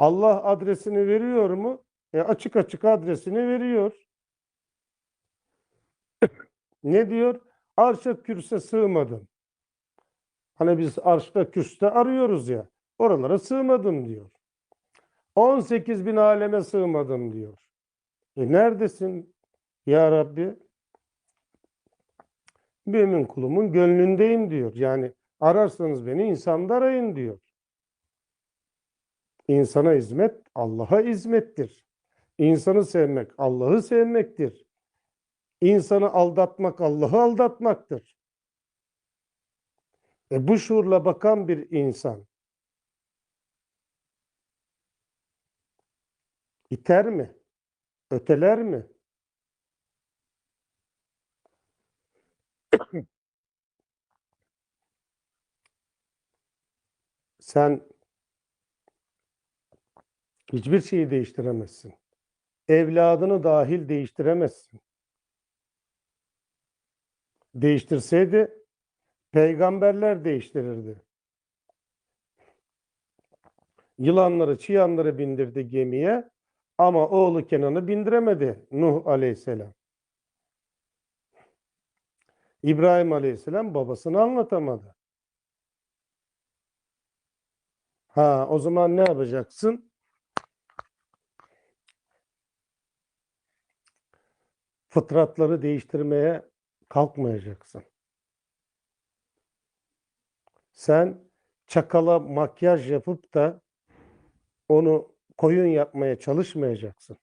Allah adresini veriyor mu? E açık açık adresini veriyor. ne diyor? Arşa kürse sığmadım. Hani biz arşta kürste arıyoruz ya. Oralara sığmadım diyor. 18 bin aleme sığmadım diyor. E neredesin ya Rabbi? Mümin kulumun gönlündeyim diyor. Yani ararsanız beni insanda arayın diyor. İnsana hizmet Allah'a hizmettir. İnsanı sevmek Allah'ı sevmektir. İnsanı aldatmak Allah'ı aldatmaktır. E bu şuurla bakan bir insan iter mi? Öteler mi? Sen hiçbir şeyi değiştiremezsin. Evladını dahil değiştiremezsin. Değiştirseydi peygamberler değiştirirdi. Yılanları, çıyanları bindirdi gemiye ama oğlu Kenan'ı bindiremedi Nuh aleyhisselam. İbrahim aleyhisselam babasını anlatamadı. Ha o zaman ne yapacaksın? Fıtratları değiştirmeye kalkmayacaksın. Sen çakala makyaj yapıp da onu koyun yapmaya çalışmayacaksın.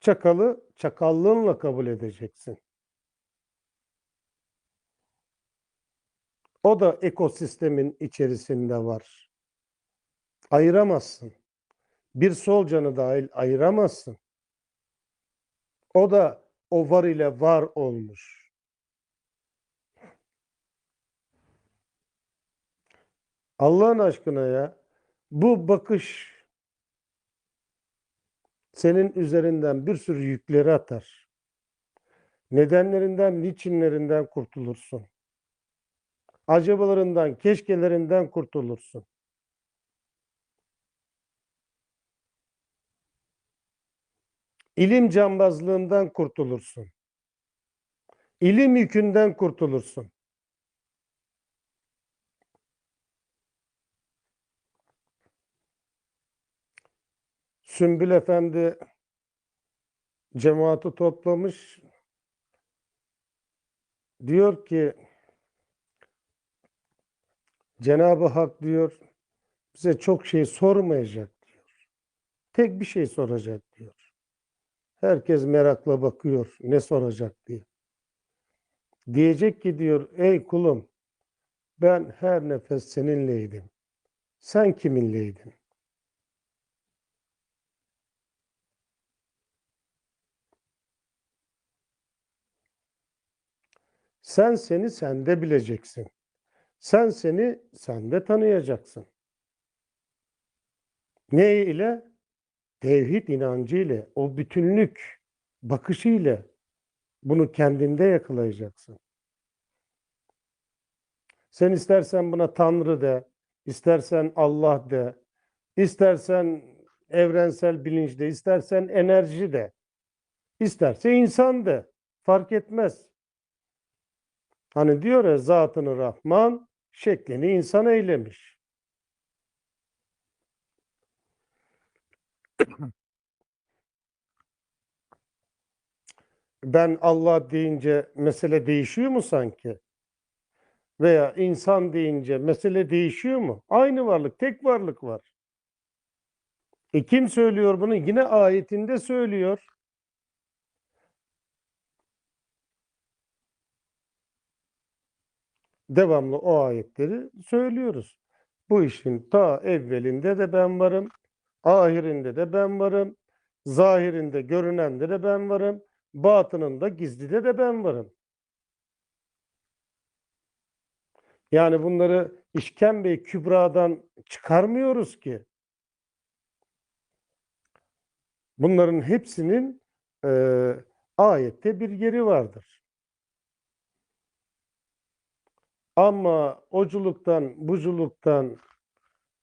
Çakalı çakallığınla kabul edeceksin. O da ekosistemin içerisinde var. Ayıramazsın. Bir solucanı dahil ayıramazsın. O da o var ile var olmuş. Allah'ın aşkına ya bu bakış senin üzerinden bir sürü yükleri atar. Nedenlerinden, niçinlerinden kurtulursun. Acabalarından, keşkelerinden kurtulursun. İlim cambazlığından kurtulursun. İlim yükünden kurtulursun. Sümbül Efendi cemaati toplamış. Diyor ki Cenab-ı Hak diyor bize çok şey sormayacak diyor. Tek bir şey soracak diyor. Herkes merakla bakıyor ne soracak diye. Diyecek ki diyor ey kulum ben her nefes seninleydim. Sen kiminleydin? Sen seni sende bileceksin. Sen seni sende tanıyacaksın. Ne ile? Tevhid inancı ile, o bütünlük bakışı ile bunu kendinde yakalayacaksın. Sen istersen buna Tanrı de, istersen Allah de, istersen evrensel bilinç de, istersen enerji de, isterse insan de, fark etmez. Hani diyor ya zatını Rahman şeklini insan eylemiş. Ben Allah deyince mesele değişiyor mu sanki? Veya insan deyince mesele değişiyor mu? Aynı varlık, tek varlık var. E kim söylüyor bunu? Yine ayetinde söylüyor. devamlı o ayetleri söylüyoruz. Bu işin ta evvelinde de ben varım, ahirinde de ben varım, zahirinde görünende de ben varım, batınında gizlide de ben varım. Yani bunları işkembe kübradan çıkarmıyoruz ki. Bunların hepsinin e, ayette bir yeri vardır. Ama oculuktan, buculuktan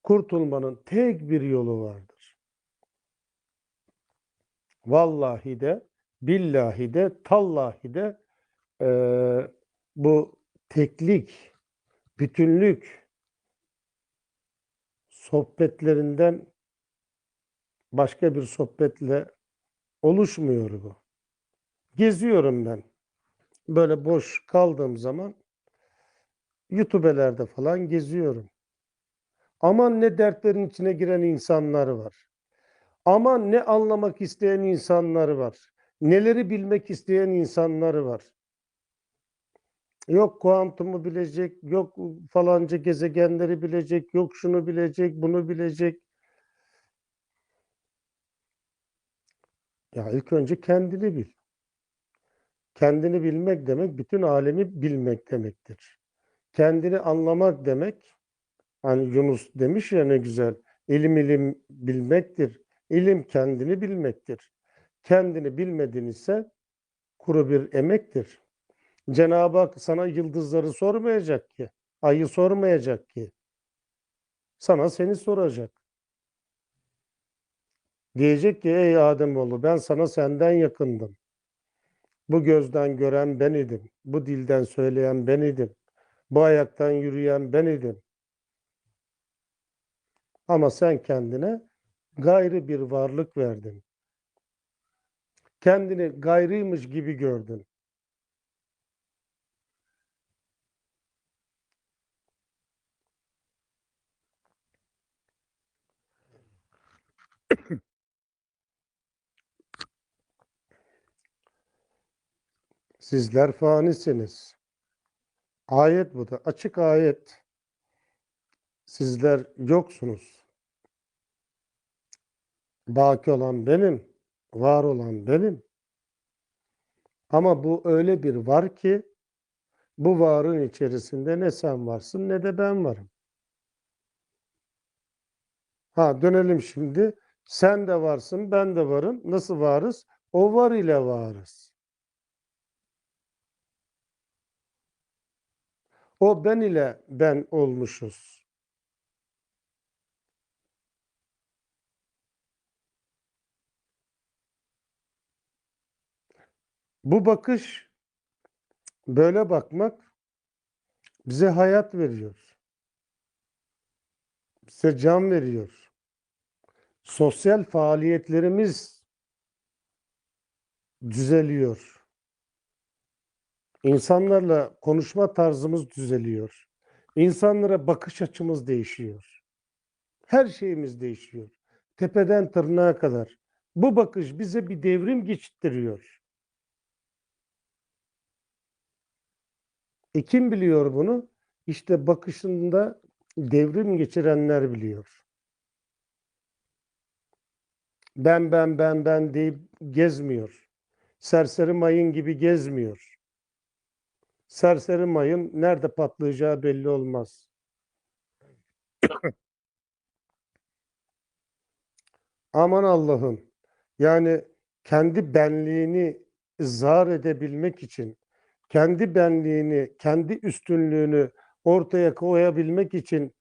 kurtulmanın tek bir yolu vardır. Vallahi de, billahi de, tallahi de eee, bu teklik, bütünlük sohbetlerinden başka bir sohbetle oluşmuyor bu. Geziyorum ben. Böyle boş kaldığım zaman YouTube'lerde falan geziyorum. Aman ne dertlerin içine giren insanlar var. Aman ne anlamak isteyen insanlar var. Neleri bilmek isteyen insanlar var. Yok kuantumu bilecek, yok falanca gezegenleri bilecek, yok şunu bilecek, bunu bilecek. Ya ilk önce kendini bil. Kendini bilmek demek bütün alemi bilmek demektir. Kendini anlamak demek hani Yunus demiş ya ne güzel ilim ilim bilmektir. İlim kendini bilmektir. Kendini bilmedin ise kuru bir emektir. Cenab-ı Hak sana yıldızları sormayacak ki, ayı sormayacak ki. Sana seni soracak. Diyecek ki ey Ademoğlu ben sana senden yakındım. Bu gözden gören ben idim. Bu dilden söyleyen ben idim. Bu ayaktan yürüyen ben idim. Ama sen kendine gayrı bir varlık verdin. Kendini gayrıymış gibi gördün. Sizler fanisiniz. Ayet bu da. Açık ayet. Sizler yoksunuz. Baki olan benim. Var olan benim. Ama bu öyle bir var ki bu varın içerisinde ne sen varsın ne de ben varım. Ha dönelim şimdi. Sen de varsın, ben de varım. Nasıl varız? O var ile varız. O ben ile ben olmuşuz. Bu bakış, böyle bakmak bize hayat veriyor. Bize can veriyor. Sosyal faaliyetlerimiz düzeliyor. İnsanlarla konuşma tarzımız düzeliyor. İnsanlara bakış açımız değişiyor. Her şeyimiz değişiyor. Tepeden tırnağa kadar. Bu bakış bize bir devrim geçittiriyor. E kim biliyor bunu? İşte bakışında devrim geçirenler biliyor. Ben ben ben ben deyip gezmiyor. Serseri mayın gibi gezmiyor. Serseri mayın nerede patlayacağı belli olmaz. Aman Allah'ım. Yani kendi benliğini izhar edebilmek için, kendi benliğini, kendi üstünlüğünü ortaya koyabilmek için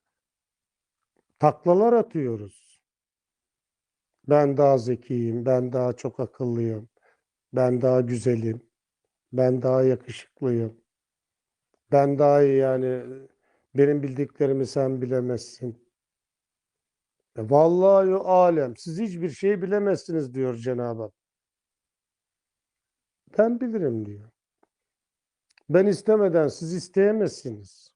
taklalar atıyoruz. Ben daha zekiyim, ben daha çok akıllıyım, ben daha güzelim, ben daha yakışıklıyım, ben daha iyi yani benim bildiklerimi sen bilemezsin. E vallahi alem siz hiçbir şey bilemezsiniz diyor Cenab-ı Hak. Ben bilirim diyor. Ben istemeden siz isteyemezsiniz.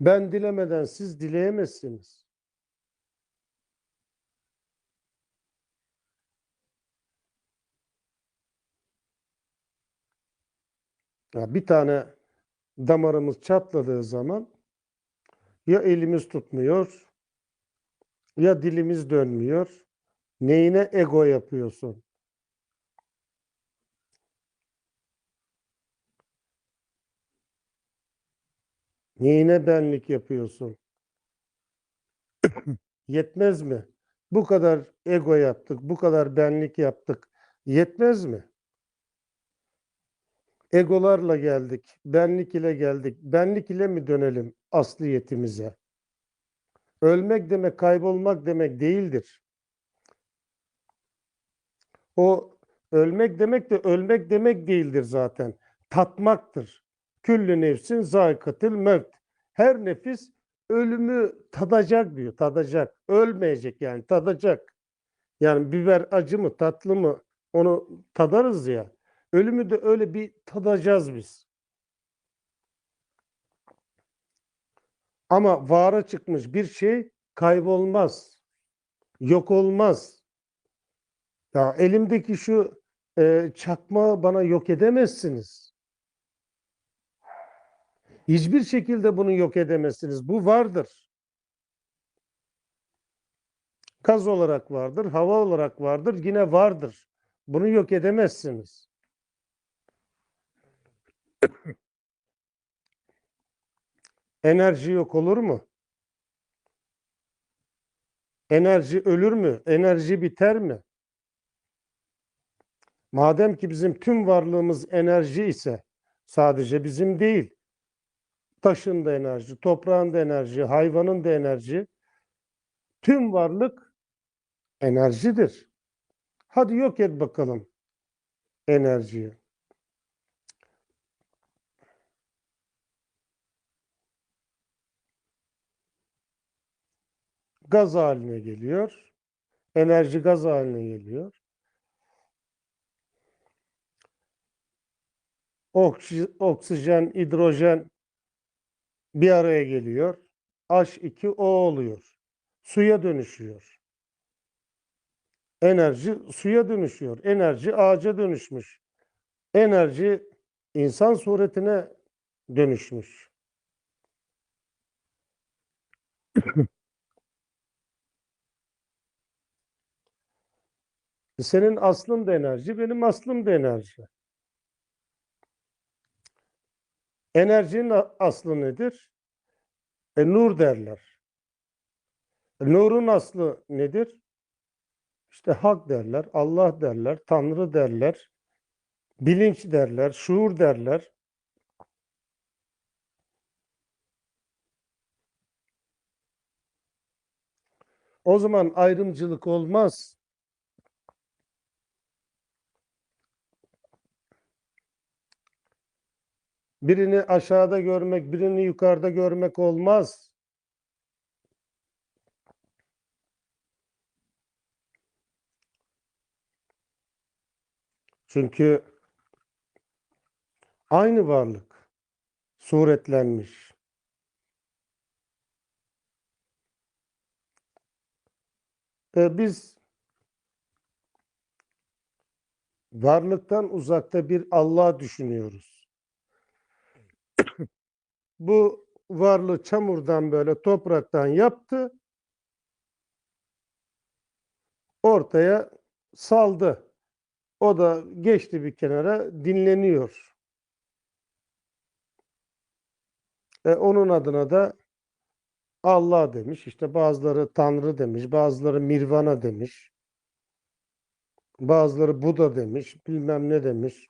Ben dilemeden siz dileyemezsiniz. Ya bir tane damarımız çatladığı zaman ya elimiz tutmuyor ya dilimiz dönmüyor. Neyine ego yapıyorsun? Neyine benlik yapıyorsun? Yetmez mi? Bu kadar ego yaptık, bu kadar benlik yaptık. Yetmez mi? Egolarla geldik, benlik ile geldik. Benlik ile mi dönelim asliyetimize? Ölmek demek kaybolmak demek değildir. O ölmek demek de ölmek demek değildir zaten. Tatmaktır. Küllü nefsin zayikatil mevt. Her nefis ölümü tadacak diyor. Tadacak. Ölmeyecek yani tadacak. Yani biber acı mı tatlı mı onu tadarız ya. Ölümü de öyle bir tadacağız biz. Ama vara çıkmış bir şey kaybolmaz. Yok olmaz. Ya elimdeki şu e, çakmağı bana yok edemezsiniz. Hiçbir şekilde bunu yok edemezsiniz. Bu vardır. Gaz olarak vardır, hava olarak vardır, yine vardır. Bunu yok edemezsiniz. Enerji yok olur mu? Enerji ölür mü? Enerji biter mi? Madem ki bizim tüm varlığımız enerji ise sadece bizim değil. Taşın da enerji, toprağın da enerji, hayvanın da enerji. Tüm varlık enerjidir. Hadi yok et bakalım enerjiyi. Gaz haline geliyor. Enerji gaz haline geliyor. Oksi- oksijen, hidrojen bir araya geliyor. H2O oluyor. Suya dönüşüyor. Enerji suya dönüşüyor. Enerji ağaca dönüşmüş. Enerji insan suretine dönüşmüş. Senin aslın da enerji, benim aslım da enerji. Enerjinin aslı nedir? E, nur derler. E, nurun aslı nedir? İşte hak derler, Allah derler, Tanrı derler, bilinç derler, şuur derler. O zaman ayrımcılık olmaz. Birini aşağıda görmek, birini yukarıda görmek olmaz. Çünkü aynı varlık suretlenmiş. E, biz varlıktan uzakta bir Allah düşünüyoruz. Bu varlığı çamurdan böyle topraktan yaptı. Ortaya saldı. O da geçti bir kenara dinleniyor. E, onun adına da Allah demiş. İşte bazıları Tanrı demiş, bazıları Mirvana demiş. Bazıları Buda demiş, bilmem ne demiş.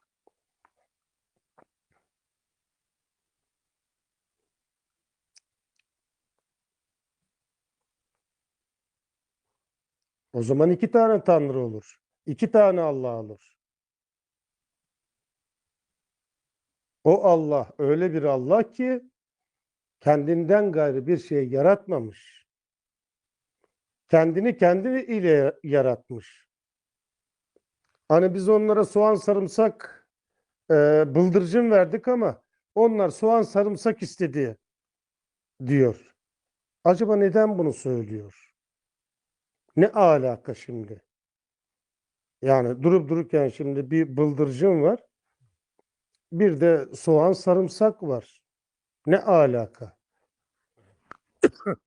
O zaman iki tane Tanrı olur. iki tane Allah olur. O Allah öyle bir Allah ki kendinden gayrı bir şey yaratmamış. Kendini kendi ile yaratmış. Hani biz onlara soğan sarımsak e, bıldırcın verdik ama onlar soğan sarımsak istedi diyor. Acaba neden bunu söylüyor? Ne alaka şimdi? Yani durup dururken şimdi bir bıldırcın var. Bir de soğan sarımsak var. Ne alaka?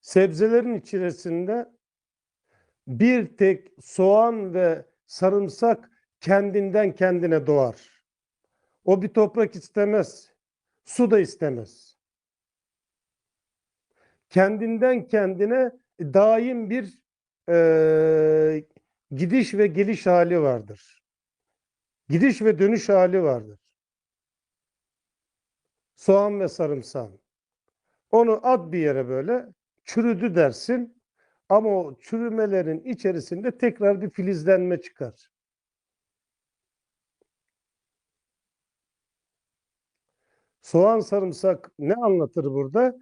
Sebzelerin içerisinde bir tek soğan ve sarımsak kendinden kendine doğar. O bir toprak istemez. Su da istemez. Kendinden kendine daim bir eee, gidiş ve geliş hali vardır. gidiş ve dönüş hali vardır. Soğan ve sarımsağın. Onu at bir yere böyle çürüdü dersin ama o çürümelerin içerisinde tekrar bir filizlenme çıkar. Soğan sarımsak ne anlatır burada?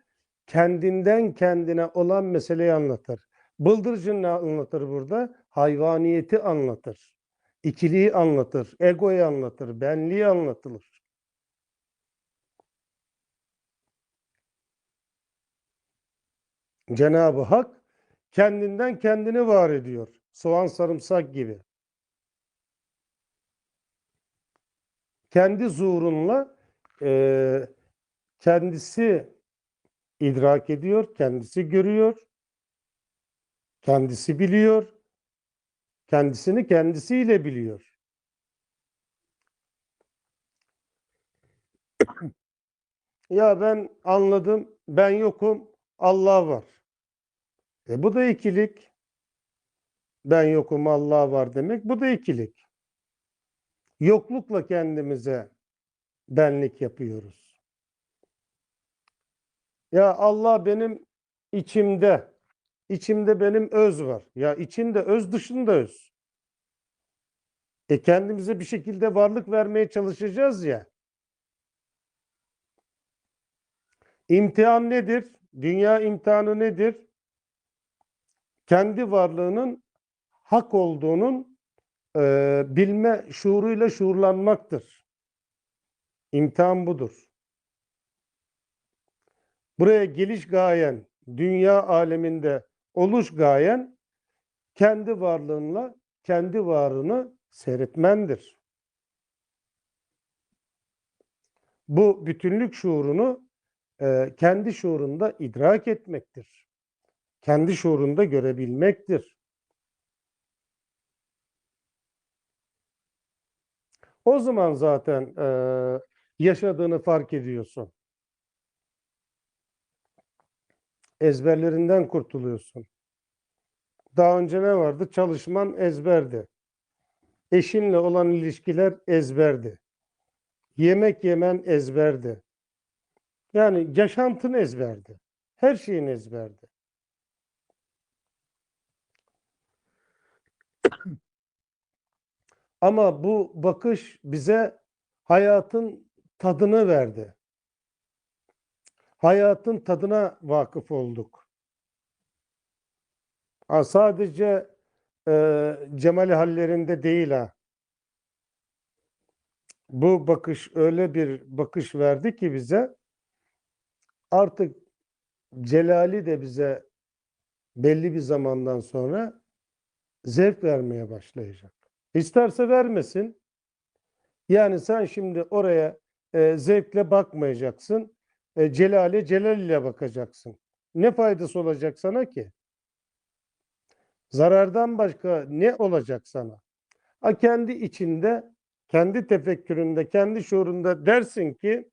Kendinden kendine olan meseleyi anlatır. Bıldırcın anlatır burada? Hayvaniyeti anlatır. İkiliği anlatır. Egoyu anlatır. Benliği anlatılır. Cenab-ı Hak kendinden kendini var ediyor. Soğan sarımsak gibi. Kendi zuhurunla kendisi idrak ediyor, kendisi görüyor, kendisi biliyor, kendisini kendisiyle biliyor. Ya ben anladım, ben yokum, Allah var. E bu da ikilik. Ben yokum, Allah var demek. Bu da ikilik. Yoklukla kendimize benlik yapıyoruz. Ya Allah benim içimde. İçimde benim öz var. Ya içinde öz, dışında öz. E kendimize bir şekilde varlık vermeye çalışacağız ya. İmtihan nedir? Dünya imtihanı nedir? Kendi varlığının hak olduğunun e, bilme şuuruyla şuurlanmaktır. İmtihan budur. Buraya geliş gayen, dünya aleminde oluş gayen kendi varlığınla kendi varlığını seyretmendir. Bu bütünlük şuurunu e, kendi şuurunda idrak etmektir. Kendi şuurunda görebilmektir. O zaman zaten e, yaşadığını fark ediyorsun. Ezberlerinden kurtuluyorsun. Daha önce ne vardı? Çalışman ezberdi. Eşinle olan ilişkiler ezberdi. Yemek yemen ezberdi. Yani yaşantın ezberdi. Her şeyin ezberdi. Ama bu bakış bize hayatın tadını verdi. Hayatın tadına vakıf olduk. Sadece e, cemali hallerinde değil ha. Bu bakış öyle bir bakış verdi ki bize artık celali de bize belli bir zamandan sonra zevk vermeye başlayacak. İsterse vermesin. Yani sen şimdi oraya e, zevkle bakmayacaksın. E, celale celal ile bakacaksın. Ne faydası olacak sana ki? Zarardan başka ne olacak sana? Ha kendi içinde, kendi tefekküründe, kendi şuurunda dersin ki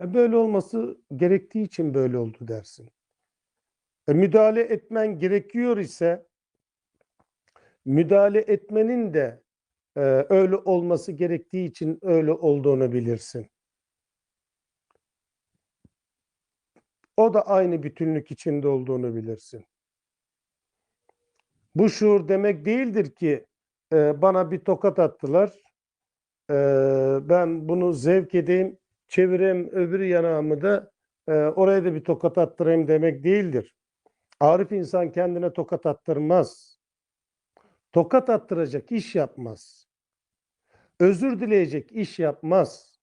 e, böyle olması gerektiği için böyle oldu dersin. E, müdahale etmen gerekiyor ise müdahale etmenin de e, öyle olması gerektiği için öyle olduğunu bilirsin. O da aynı bütünlük içinde olduğunu bilirsin. Bu şuur demek değildir ki e, bana bir tokat attılar. E, ben bunu zevk edeyim, çevireyim öbür yanağımı da e, oraya da bir tokat attırayım demek değildir. Arif insan kendine tokat attırmaz. Tokat attıracak iş yapmaz. Özür dileyecek iş yapmaz.